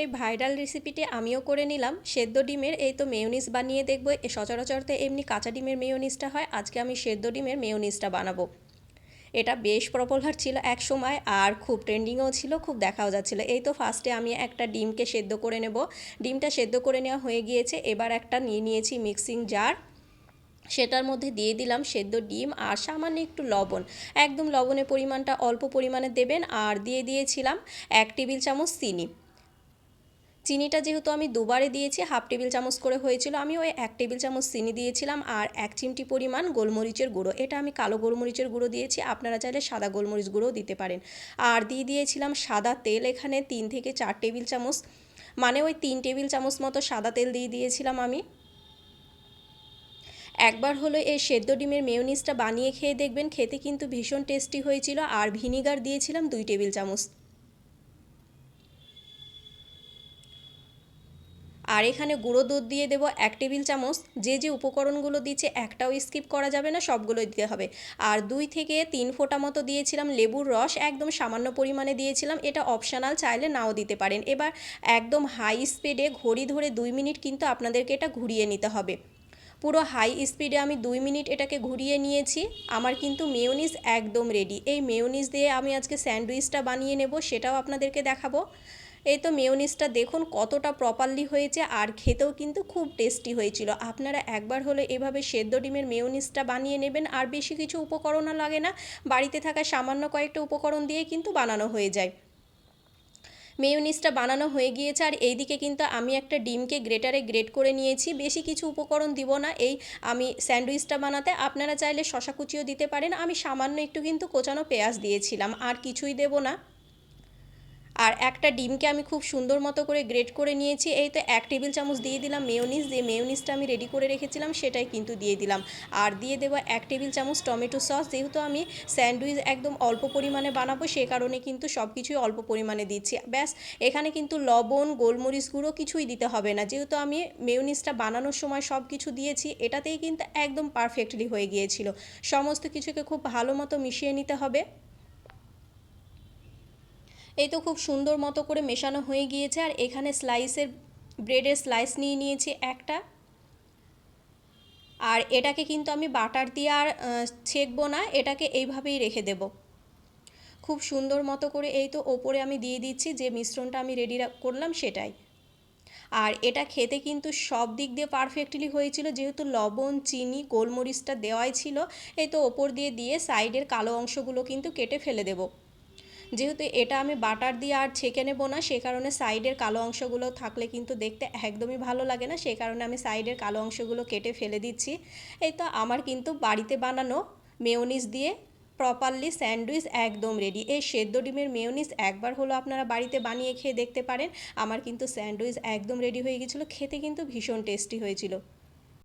এই ভাইরাল রেসিপিটি আমিও করে নিলাম। সেদ্ধ ডিমের এই তো মেয়োনিজ বানিয়ে দেখব। এ সচরাচর তো এমনি কাঁচা ডিমের মেয়োনিজটা হয়। আজকে আমি সেদ্ধ ডিমের মেয়োনিজটা বানাবো। এটা বেশ পপুলার ছিল এক সময় আর খুব ট্রেন্ডিংও ছিল, খুব দেখাও যাচ্ছিল। এই তো ফার্স্টে আমি একটা ডিমকে সেদ্ধ করে নেব। ডিমটা সেদ্ধ করে নেওয়া হয়ে গিয়েছে। এবার একটা নিয়ে নিয়েছি মিক্সিং জার। সেটার মধ্যে দিয়ে দিলাম সেদ্ধ ডিম আর সামান্য একটু লবণ। একদম লবণের পরিমাণটা অল্প পরিমাণে দেবেন আর দিয়ে দিয়েছিলাম এক টেবিল চামচ চিনি। চিনিটা যেহেতু আমি দুবারে দিয়েছি, হাফ টেবিল চামচ করে হয়েছিল। আমি ওই এক টেবিল চামচ চিনি দিয়েছিলাম আর এক চিমটি পরিমাণ গোলমরিচের গুঁড়ো। এটা আমি কালো গোলমরিচের গুঁড়ো দিয়েছি, আপনারা চাইলে সাদা গোলমরিচ গুঁড়োও দিতে পারেন। আর দিয়ে দিয়েছিলাম সাদা তেল, এখানে তিন থেকে চার টেবিল চামচ মানে ওই তিন টেবিল চামচ মতো সাদা তেল দিয়ে দিয়েছিলাম আমি। একবার হলো এই সেদ্ধ ডিমের মেয়নিজটা বানিয়ে খেয়ে দেখবেন, খেতে কিন্তু ভীষণ টেস্টি হয়েছিল। আর ভিনিগার দিয়েছিলাম দুই টেবিল চামচ। আর এখানে গুঁড়ো দুধ দিয়ে দেবো এক টেবিল চামচ। যে যে উপকরণগুলো দিচ্ছে একটাও স্কিপ করা যাবে না সবগুলো দিতে হবে। আর দুই থেকে তিন ফোঁটা মতো দিয়েছিলাম লেবুর রস, একদম সামান্য পরিমাণে দিয়েছিলাম। এটা অপশানাল চাইলে নাও দিতে পারেন। এবার একদম হাই স্পিডে ঘড়ি ধরে দুই মিনিট কিন্তু আপনাদেরকে এটা ঘুরিয়ে নিতে হবে। পুরো হাই স্পিডে আমি দুই মিনিট এটাকে ঘুরিয়ে নিয়েছি। আমার কিন্তু মেয়োনিজ একদম রেডি এই মেয়োনিজ দিয়ে আমি আজকে স্যান্ডউইচটা বানিয়ে নেব, সেটাও আপনাদেরকে দেখাবো। এই তো মেয়োনিজটা দেখুন কতটা প্রপারলি হয়েছে আর খেতেও কিন্তু খুব টেস্টি হয়েছিল। আপনারা একবার হলে এভাবে সেদ্ধ ডিমের মেয়োনিজটা বানিয়ে নেবেন আর বেশি কিছু উপকরণও লাগে না। বাড়িতে থাকা সামান্য কয়েকটা উপকরণ দিয়ে কিন্তু বানানো হয়ে যায়। মেয়োনিজটা বানানো হয়ে গিয়েছে আর এইদিকে কিন্তু আমি একটা ডিমকে গ্রেটারে গ্রেট করে নিয়েছি। বেশি কিছু উপকরণ দিব না। এই আমি স্যান্ডউইচটা বানাতে আপনারা চাইলে শশা কুচিও দিতে পারেন। আমি সামান্য একটু কিন্তু কোচানো পেঁয়াজ দিয়েছিলাম। আর কিছুই দেব না। আর একটা ডিমকে আমি খুব সুন্দর মতো করে গ্রেট করে নিয়েছি। এই তো এক টেবিল চামচ দিয়ে দিলাম মেয়োনিজ। যে মেয়োনিজটা আমি রেডি করে রেখেছিলাম, সেটাই কিন্তু দিয়ে দিলাম। আর দিয়ে দেবো এক টেবিল চামচ টমেটো সস। যেহেতু আমি স্যান্ডউইচ একদম অল্প পরিমাণে বানাবো, সে কারণে কিন্তু সব কিছুই অল্প পরিমাণে দিচ্ছি। ব্যাস, এখানে কিন্তু লবণ, গোলমরিচ গুঁড়ো কিছুই দিতে হবে না। যেহেতু আমি মেয়োনিজটা বানানোর সময় সব কিছু দিয়েছি, এটাতেই কিন্তু একদম পারফেক্টলি হয়ে গিয়েছিল। সমস্ত কিছুকে খুব ভালো মতো মিশিয়ে নিতে হবে। এই তো খুব সুন্দর মতো করে মেশানো হয়ে গিয়েছে। আর এখানে স্লাইসের ব্রেডের স্লাইস নিয়ে নিয়েছি একটা। আর এটাকে কিন্তু আমি বাটার দিয়ে আর ছেঁকবো না, এটাকে এইভাবেই রেখে দেব। খুব সুন্দর মতো করে এই তো ওপরে আমি দিয়ে দিচ্ছি, যে মিশ্রণটা আমি রেডি করলাম সেটাই। আর এটা খেতে কিন্তু সব দিক দিয়ে পারফেক্টলি হয়েছিল, যেহেতু লবণ, চিনি, গোলমরিচটা দেওয়াই ছিল, এই তো ওপর দিয়ে দিয়ে সাইডের কালো অংশগুলো কিন্তু কেটে ফেলে দেবো। যেহেতু এটা আমি বাটার দিয়ে আর ছেঁকে নেব না, সে কারণে সাইডের কালো অংশগুলো থাকলে কিন্তু দেখতে একদমই ভালো লাগে না সেই কারণে আমি সাইডের কালো অংশগুলো কেটে ফেলে দিচ্ছি। এই তো আমার কিন্তু বাড়িতে বানানো মেয়োনিজ দিয়ে প্রপারলি স্যান্ডউইচ একদম রেডি এই সেদ্ধ ডিমের মেয়োনিজ একবার হলো আপনারা বাড়িতে বানিয়ে খেয়ে দেখতে পারেন, আমার কিন্তু স্যান্ডউইচ একদম রেডি হয়ে গেছিল, খেতে কিন্তু ভীষণ টেস্টি হয়েছিল।